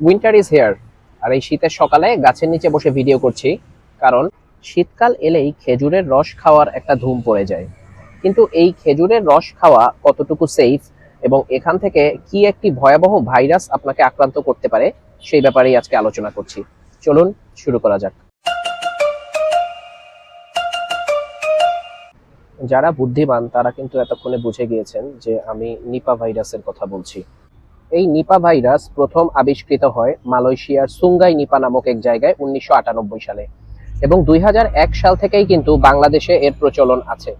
Winter is here আর এই শীতের সকালে গাছের নিচে বসে ভিডিও করছি, কারণ শীতকাল এলেই খেজুরের রস খাওয়ার একটা ধুম পড়ে যায়। কিন্তু এই খেজুরের রস খাওয়া কতটুকু সেফ এবং এখান থেকে কি একটি ভয়াবহ ভাইরাস আপনাকে আক্রান্ত করতে পারে, সেই ব্যাপারেই আজকে আলোচনা করছি। চলুন শুরু করা যাক। যারা বুদ্ধিমান, তারা কিন্তু এতক্ষণে বুঝে গিয়েছেন যে আমি নিপা ভাইরাসের কথা বলছি। এই নিপা ভাইরাস প্রথম আবিষ্কৃত হয় মালয়েশিয়ার সুঙ্গাই নিপা নামক এক জায়গায় উনিশশো আটানব্বই সালে। এবং দুই সাল থেকেই কিন্তু বাংলাদেশে এর প্রচলন আছে।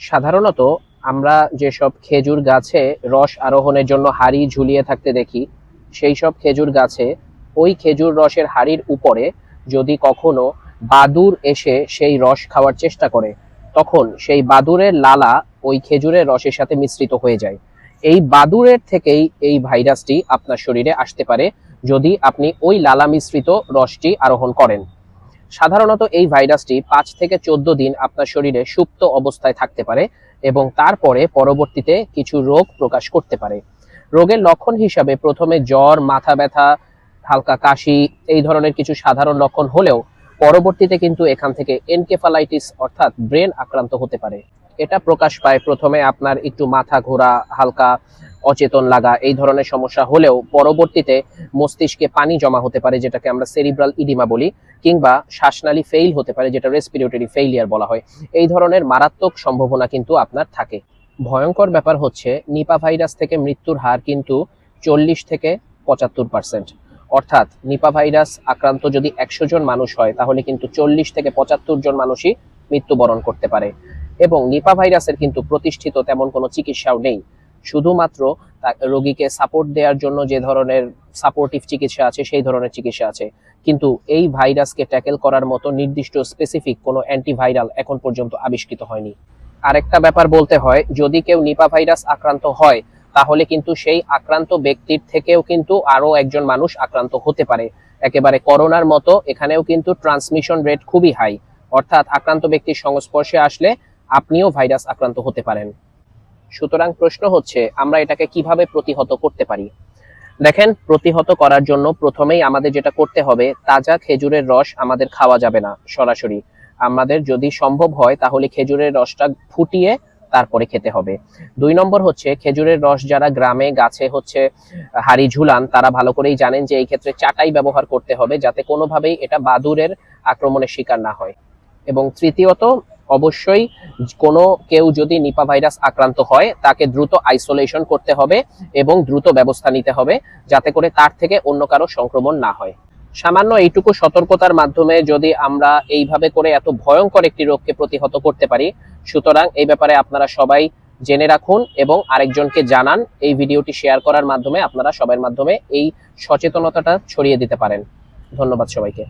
সাধারণত আমরা যেসব খেজুর গাছে রস আরোহণের জন্য হাড়ি ঝুলিয়ে থাকতে দেখি, সেই সব খেজুর গাছে ওই খেজুর রসের হাড়ির উপরে যদি কখনো বাদুর এসে সেই রস খাওয়ার চেষ্টা করে, তখন সেই বাদুরের লালা ওই খেজুরের রসের সাথে মিশ্রিত হয়ে যায়। এই বাদুরের থেকেই এই ভাইরাসটি আপনার শরীরে আসতে পারে যদি আপনি ওই লালা মিশ্রিত রসটি আরোহণ করেন। সাধারণত এই ভাইরাসটি পাঁচ থেকে চোদ্দ দিন আপনার শরীরে সুপ্ত অবস্থায় থাকতে পারে এবং তারপরে পরবর্তীতে কিছু রোগ প্রকাশ করতে পারে। রোগের লক্ষণ হিসাবে প্রথমে জ্বর, মাথা ব্যথা, হালকা কাশি এই ধরনের কিছু সাধারণ লক্ষণ হলেও পরবর্তীতে কিন্তু এখান থেকে এনকেফালাইটিস অর্থাৎ ব্রেন আক্রান্ত হতে পারে। এটা প্রকাশ পায় প্রথমে আপনার একটু মাথা ঘোরা, হালকা অচেতন লাগা, এই ধরনের সমস্যা হলেও পরবর্তীতে মস্তিষ্কে পানি জমা হতে পারে, যেটাকে আমরা সেরিব্রাল ইডিমা বলি, কিংবা শ্বাসনালী ফেইল হতে পারে, যেটা রেসপিরেটরি ফেইলিয়ার বলা হয়। এই ধরনের মারাত্মক সম্ভাবনা কিন্তু আপনার থাকে। ভয়ঙ্কর ব্যাপার হচ্ছে, নিপা ভাইরাস থেকে মৃত্যুর হার কিন্তু চল্লিশ থেকে পঁচাত্তর পার্সেন্ট অর্থাৎ নিপা ভাইরাস আক্রান্ত যদি একশো জন মানুষ হয়, তাহলে কিন্তু চল্লিশ থেকে পঁচাত্তর জন মানুষই মৃত্যুবরণ করতে পারে। এবং নিপা ভাইরাসের কিন্তু প্রতিষ্ঠিত তেমন কোনো চিকিৎসাও নেই। শুধুমাত্র রোগীকে সাপোর্ট দেওয়ার জন্য যে ধরনের সাপোর্টিভ চিকিৎসা আছে, সেই ধরনের চিকিৎসা আছে। কিন্তু এই ভাইরাসকে ট্যাকেল করার মতো নির্দিষ্ট স্পেসিফিক কোনো অ্যান্টিভাইরাল এখন পর্যন্ত আবিষ্কৃত হয়নি। আরেকটা ব্যাপার বলতে হয়, যদি কেউ নিপা ভাইরাস আক্রান্ত হয়, তাহলে কিন্তু সেই আক্রান্ত ব্যক্তির থেকেও কিন্তু আরও একজন মানুষ আক্রান্ত হতে পারে। একেবারে করোনার মতো এখানেও কিন্তু ট্রান্সমিশন রেট খুবই হাই অর্থাৎ আক্রান্ত ব্যক্তির সংস্পর্শে আসলে আপনিও ভাইরাস আক্রান্ত হতে পারেন। সুতরাং প্রশ্ন হচ্ছে, আমরা এটাকে কীভাবে প্রতিহত করতে পারি? দেখেন, প্রতিহত করার জন্য প্রথমেই আমাদের যেটা করতে হবে, তাজা খেজুরের রস আমাদের খাওয়া যাবে না, সরাসরি। আমাদের যদি সম্ভব হয়, তাহলে খেজুরের রসটা ফুটিয়ে তারপরে খেতে হবে। দুই নম্বর হচ্ছে, খেজুরের রস যারা গ্রামে, গাছে হচ্ছে, হাড়ি ঝুলান, তারা ভালো করেই জানেন যে এই ক্ষেত্রে চাটাই ব্যবহার করতে হবে, যাতে কোনোভাবেই এটা বাদুরের আক্রমণের শিকার না হয়। এবং তৃতীয়ত অবশ্যই কোনো কেউ যদি নিপা ভাইরাস আক্রান্ত হয়, তাকে দ্রুত আইসোলেশন করতে হবে এবং দ্রুত ব্যবস্থা নিতে হবে যাতে করে তার থেকে অন্য কারও সংক্রমণ না হয়। সামান্য এইটুকু সতর্কতার মাধ্যমে যদি আমরা এইভাবে করে এত ভয়ঙ্কর একটি রোগকে প্রতিহত করতে পারি, সুতরাং এই ব্যাপারে আপনারা সবাই জেনে রাখুন এবং আরেকজনকে জানান, এই ভিডিওটি শেয়ার করার মাধ্যমে আপনারা সবার মাধ্যমে এই সচেতনতাটা ছড়িয়ে দিতে পারেন। ধন্যবাদ সবাইকে।